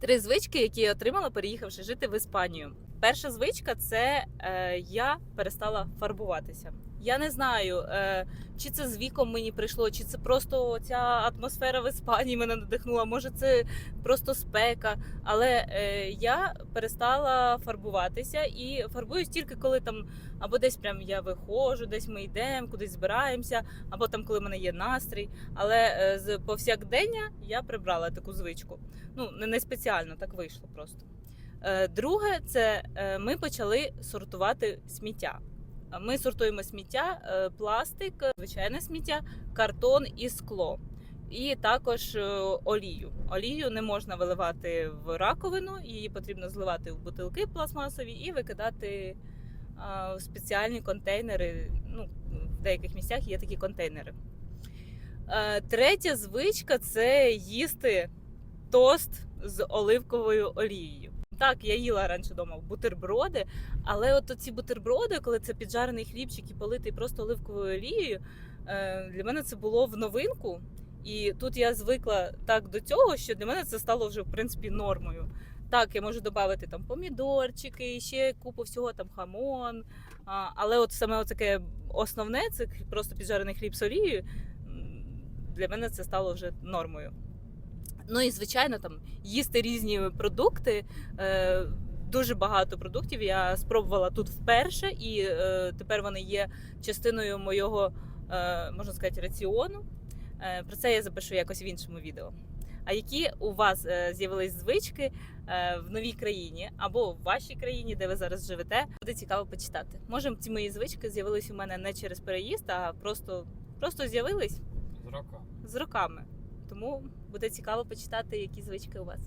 Три звички, які я отримала, переїхавши жити в Іспанію. Перша звичка це е, я перестала фарбуватися. Я не знаю, е, чи це з віком мені прийшло, чи це просто ця атмосфера в Іспанії мене надихнула. Може, це просто спека. Але е, я перестала фарбуватися і фарбуюсь тільки коли там або десь прям я виходжу, десь ми йдемо, кудись збираємося, або там, коли в мене є настрій. Але е, з повсякдення я прибрала таку звичку. Ну не, спеціально, так вийшло просто. Е, Друге, це е, ми почали сортувати сміття. Е, Ми сортуємо сміття, пластик, звичайне сміття, картон і скло. І також олію. Олію не можна виливати в раковину, її потрібно зливати в бутилки пластмасові і викидати в спеціальні контейнери. Ну, в деяких місцях є такі контейнери. Третя звичка це їсти тост з оливковою олією. Так, я їла раніше вдома бутерброди, але от ці бутерброди, коли це піджарений хлібчик і политий просто оливковою олією, е, для мене це було в новинку. І тут я звикла так до цього, що для мене це стало вже в принципі нормою. Так, я можу додати там помідорчики, ще купу всього там хамон. А, але от саме таке основне це просто піджарений хліб з олією. Для мене це стало вже нормою. Ну і звичайно, там їсти різні продукти. Е, дуже багато продуктів я спробувала тут вперше, і е, тепер вони є частиною моєго, е, можна сказати, раціону. Е, про це я запишу якось в іншому відео. А які у вас е, з'явились звички е, в новій країні або в вашій країні, де ви зараз живете, буде цікаво почитати. Може, ці мої звички з'явились у мене не через переїзд, а просто, просто з'явились З року. з роками. Тому буде цікаво почитати, які звички у вас.